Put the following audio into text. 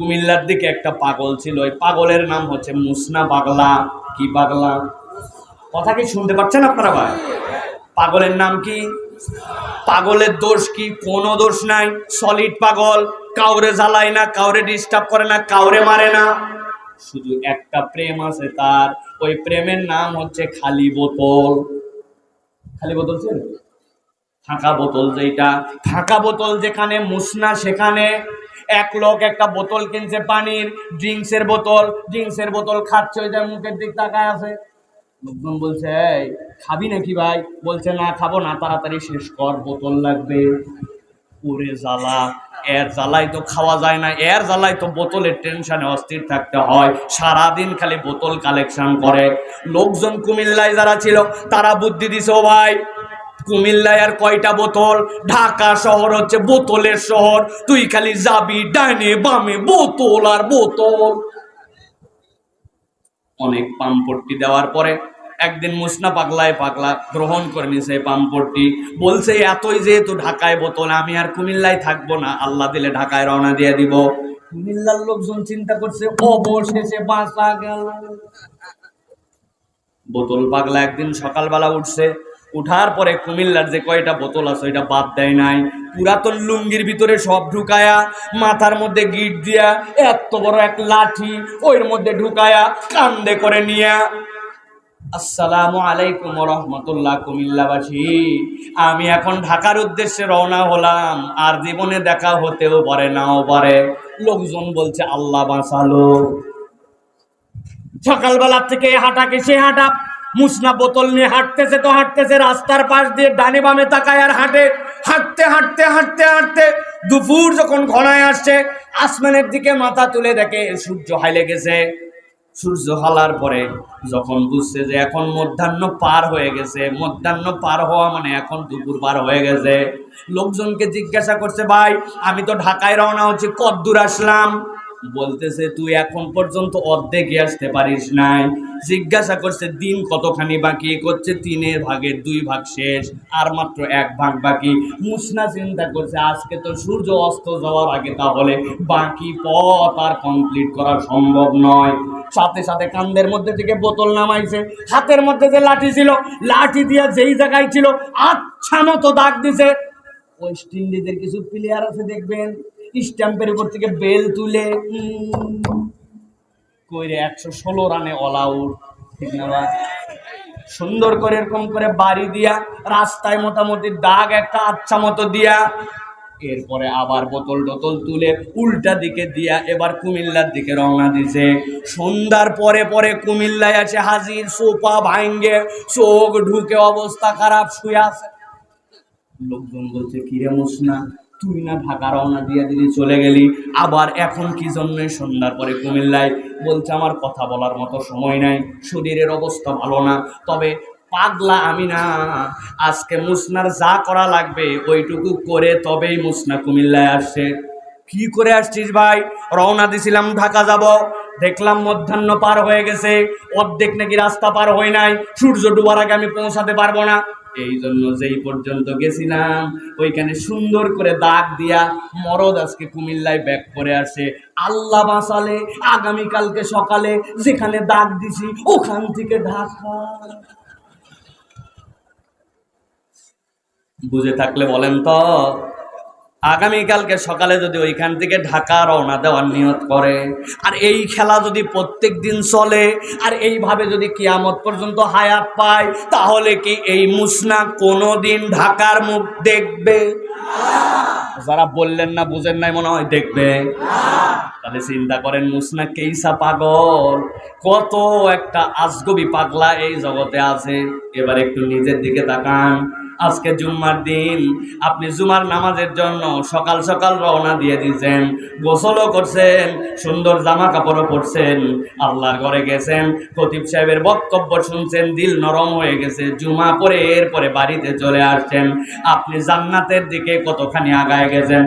কুমিল্লার দিকে একটা পাগল ছিল। ওই পাগলের নাম হচ্ছে মুসনা পাগলা কি পাগলা কথা কি শুনতে পাচ্ছেন আপনারা ভাই? পাগলের নাম কি? পাগলের দোষ কি? কোনো দোষ নাই। সলিড পাগল। কাউরে জ্বালায় না, কাউরে ডিস্টার্ব করে না, কাউরে মারে না। শুধু একটা প্রেম আছে তার। ওই প্রেমের নাম হচ্ছে খালি বোতল। খালি বোতল ফাঁকা বোতল যেটা ফাঁকা বোতল যেখানে, মুসনা সেখানে। এক লোক একটা বোতল কিনছে পানির ড্রিঙ্কসের বোতল ড্রিঙ্কসের বোতল খাচ্ছে, ওই যে মুখের দিক তাকায় আছে। লোকজন বলছে, এই, খাবি নাকি ভাই? বলছে, না, খাব না, তাড়াতাড়ি শেষ কর, বোতল লাগবে। ওরে জ্বালা, এর জ্বালাই তো খাওয়া যায় না, এর জ্বালাই তো বোতলের টেনশনে অস্থির থাকতে হয়, সারাদিন খালি বোতল কালেকশন করে। লোকজন কুমিল্লায় যারা ছিল, তারা বুদ্ধি দিছে ভাই কুমিল্লায় আর কয়টা বোতল? ঢাকা শহর হচ্ছে বোতলের শহর। তুই খালি যাবি ডাইনে বামে বোতল আর বোতল। অনেক পাম্পট্টি দেওয়ার পরে একদিন মুসনা পাগলায় পাগলা গ্রহণ করে নিছে এই পাম্পট্টি। বলছে, এতই যেহেতু ঢাকায় বোতল, আমি আর কুমিল্লায় থাকব না। আল্লাহ দিলে ঢাকায় রওনা দিয়ে দিব। কুমিল্লার লোকজন চিন্তা করছে, অবশেষে বাঁচা গেল। বোতল পাগলা একদিন সকালবেলা উঠছে উঠার পরে কুমিল্লার যে কয়টা বোতল আছে, ওইটা বাদ দেয় নাই। পুরাতন লুঙ্গির ভিতরে সব ঢুকায়া, মাথার মধ্যে গিট দিয়া, এত বড় এক লাঠি ওইর মধ্যে ঢুকায়া, কান্দে করে নিয়া, আসসালামু আলাইকুম রহমতুল্লাহ কুমিল্লাবাসী, আমি এখন ঢাকার উদ্দেশ্যে রওনা হলাম, আর জীবনে দেখা হতেও পারে, নাও পারে। লোকজন বলছে, আল্লাহ বাঁচালো। সকালবেলা থেকে হাঁটা হাঁটাকে সে হাঁটা মুসনা বোতল নিয়ে হাঁটতেছে তো হাঁটতেছে, রাস্তার পাশ দিয়ে ডানে বামে তাকায় আর হাঁটে। হাঁটতে হাঁটতে হাঁটতে হাঁটতে দুপুর যখন ঘনায় আসছে, আসমানের দিকে মাথা তুলে দেখে সূর্য হাইলে গেছে সূর্য হালার পরে যখন বুঝছে যে এখন মধ্যাহ্ন পার হয়ে গেছে, মধ্যাহ্ন পার হওয়া মানে এখন দুপুর পার হয়ে গেছে। লোকজনকে জিজ্ঞাসা করছে, ভাই, আমি তো ঢাকায় রওনা হচ্ছি কদ্দূর আসলাম? বলতেছে, তুই এখন পর্যন্ত অর্ধেকে আসতে পারিস নাই। জিজ্ঞাসা করছে, দিন কতখানি বাকি? করছে, তিনের ভাগের দুই ভাগ শেষ, আর মাত্র এক ভাগ বাকি। মুসনা চিন্তা করছে, আজকে তো সূর্য অস্ত যাওয়ার আগে তাহলে বাকি পথ আর কমপ্লিট করা সম্ভব নয়। সাথে সাথে কান্দের মধ্যে থেকে বোতল নামাইছে। হাতের মধ্যে যে লাঠি ছিল, লাঠি দিয়ে যেই জায়গায় ছিল আচ্ছা মতো দাগ দিছে। ওয়েস্ট ইন্ডিজের কিছু প্লেয়ার আছে, দেখবেন? স্ট্যাম্পের উপর থেকে বেল তুলে কইরে একশো ষোলো রানে অল আউট ঠিক না? সুন্দর করে এরকম করে বাড়ি দিয়া, রাস্তায় মোটামুটি দাগ একটা আচ্ছা মতো দিয়া, এরপরে আবার বোতল টোতল তুলে উল্টা দিকে দিয়া এবার কুমিল্লার দিকে রওনা দিছে সন্ধ্যার পরে পরে কুমিল্লায় আছে হাজির, সোফা ভাঙ্গে, চোখ ঢুকে অবস্থা খারাপ, শুয়ে আছে লোকজন বলছে, কিরে মুসনা তুই না ঢাকা রওনা দিয়ে দিলি, চলে গেলি। আবার এখন কি জন্য? সন্ধ্যার পরে কুমিল্লায়। বলছে, আমার কথা বলার মতো সময় নাই। শরীরের অবস্থা ভালো না। তবে পাগলা আমি না। আজকে মুসনার যা করা লাগবে, ওইটুকু করে তবেই মুসনা কুমিল্লায় আসছে। কি করে আসছিস ভাই? রওনা দিছিলাম, ঢাকা যাব। দেখলাম মধ্যাহ্ন পার হয়ে গেছে। অর্ধেক নাকি রাস্তা পার হয় নাই। সূর্য ডুবার আগে আমি পৌঁছাতে পারব না। এই জন্য যেই পর্যন্ত গেছিলাম, ওইখানে সুন্দর করে দাগ দিয়া মরদ আজকে কুমিল্লায় ব্যাক করে আসে। আল্লাহ বাঁচালে আগামীকালকে সকালে যেখানে দাগ দিছি, ওখান থেকে ঢাকা। বুঝে থাকলে বলেন তো। আগামীকালকে সকালে যদি ওইখান থেকে ঢাকা রওনা দেওয়ার নিয়ত করে, আর এই খেলা যদি প্রত্যেক দিন চলে, আর এইভাবে যদি কিয়ামত পর্যন্ত হায়াত পায়, তাহলে কি এই মুসনা কোনো দিন ঢাকার মুখ দেখবে? যারা বললেন না, বুঝেন নাই মনে হয় দেখবে। তাহলে চিন্তা করেন মুসনা কেইসা পাগল? কত একটা আজগবি পাগলা এই জগতে আছে। এবার একটু নিজের দিকে তাকান। আজকে জুম্মার দিন। আপনি জুমার নামাজের জন্য সকাল সকাল রওনা দিয়ে দিয়েছেন, গোসলও করছেন, সুন্দর জামা কাপড়ও পরছেন, আল্লাহর ঘরে গেছেন, খতিব সাহেবের বক্তব্য শুনছেন, দিল নরম হয়ে গেছে, জুমা পরে এরপরে বাড়িতে চলে আসছেন। আপনি জান্নাতের দিকে কতখানি আগায় গেছেন?